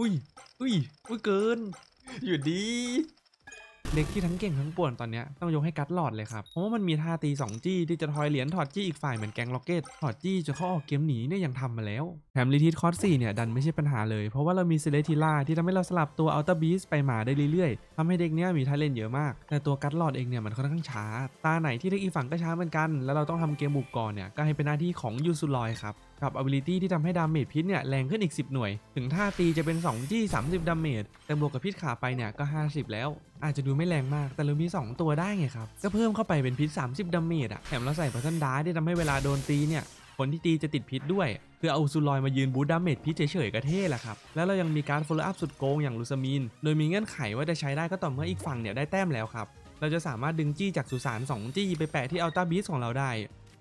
อุ้ยอุ้ยอุ้ยเกิน อยู่ดี เด็กที่ทั้งเก่งทั้งป่วนตอนนี้ต้องยกให้กัดหลอดเลยครับ เพราะว่ามันมีท่าตี 2 จี้ที่จะทอยเหรียญถอดจี้อีกฝ่ายเหมือนแกงล็อกเก็ตถอดจี้จนเขาออกเกมหนีเนี่ยยังทำมาแล้ว แถมรีทีทคอร์ส4เนี่ยดันไม่ใช่ปัญหาเลย เพราะว่าเรามีเซเลติล่าที่ทำให้เราสลับตัวอัลต a บีสไปมาได้เรื่อยๆทำให้เด็กเนี้ยมีท่าเล่นเยอะมาก แต่ตัวกัดหลอดเองเนี่ยมันค่อนข้างช้า ตาไหนที่เด็กอีฝั่งก็ช้าเหมือนกัน แล้วเราต้องทำเกมบุกก่อนเนี่ยก็ให้เป็นหน้าที่ของยูซุลอยครับกับ ability ที่ทำให้ดาเมจพิษเนี่ยแรงขึ้นอีก 10 หน่วย ถึงท่าตีจะเป็น 2 จี้ 30 ดาเมจ แต่บวกกับพิษขาไปเนี่ยก็ 50 แล้ว อาจจะดูไม่แรงมาก แต่เรามี 2 ตัวได้ไงครับ ก็เพิ่มเข้าไปเป็นพิษ 30 ดาเมจอะแถมเราใส่พัซ n นดาที่ทำให้เวลาโดนตีเนี่ยคนที่ตีจะติดพิษด้วย คือเอาซูลอยมายืนบูดาเมจพิษเฉยๆก็เท่แหละครับ แล้วเรายังมีการ follow up สุดโกงอย่างลูซามีน โดยมีเงื่อนไขว่าจะใช้ได้ก็ต่อเมื่ออีกฝั่งเนี่ยได้แต้มแล้วครับ เราจะสามารถดึงจี้จากสุสาน2จี้ไปแปะที่อัลต a าบีสของเราได้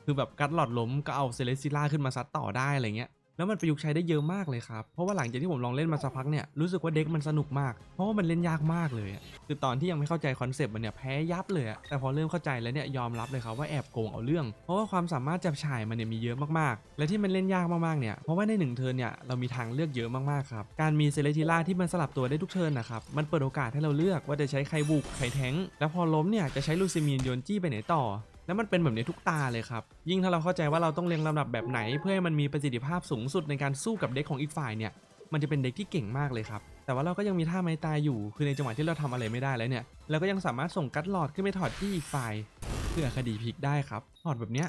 คือแบบกัดหลอดล้มก็เอาเซเลซิล่าขึ้นมาซัดต่อได้อะไรเงี้ยแล้วมันประยุกต์ใช้ได้เยอะมากเลยครับ เพราะว่าหลังจากที่ผมลองเล่นมาสักพักเนี่ยรู้สึกว่าเด็กมันสนุกมาก เพราะว่ามันเล่นยากมากเลยคือตอนที่ยังไม่เข้าใจคอนเซปต์มันเนี่ยแพ้ยับเลยแต่พอเริ่มเข้าใจแล้วเนี่ยยอมรับเลยครับว่าแอบโกงเอาเรื่อง เพราะว่าความสามารถจับฉ่ายมันเนี่ยมีเยอะมากๆ และที่มันเล่นยากมากๆเนี่ยเพราะว่าในหนึ่งเทิร์นเนี่ยเรามีทางเลือกเยอะมากๆครับการมีเซเลติล่าที่มันสลับตัวได้ทุกเทิร์นนะครับมันเปิดโอกาสให้เราเลือกว่าจะใช้ใครบุกใครแทงแล้วพอล้มเนี่ยจะใช้ลูซิมีนโยนจี้ไปไหนต่อ แล้วมันเป็นแบบนี้ทุกตาเลยครับ ยิ่งถ้าเราเข้าใจว่าเราต้องเรียงลำดับแบบไหน เพื่อให้มันมีประสิทธิภาพสูงสุดในการสู้กับเด็กของอีกฝ่ายเนี่ย มันจะเป็นเด็กที่เก่งมากเลยครับ แต่ว่าเราก็ยังมีท่าไม้ตายอยู่ คือในจังหวะที่เราทำอะไรไม่ได้แล้วเนี่ย เราก็ยังสามารถส่งกัดหลอดขึ้นไปถอดที่อีกฝ่าย เพื่อคดีพลิกได้ครับถอดแบบเนี้ย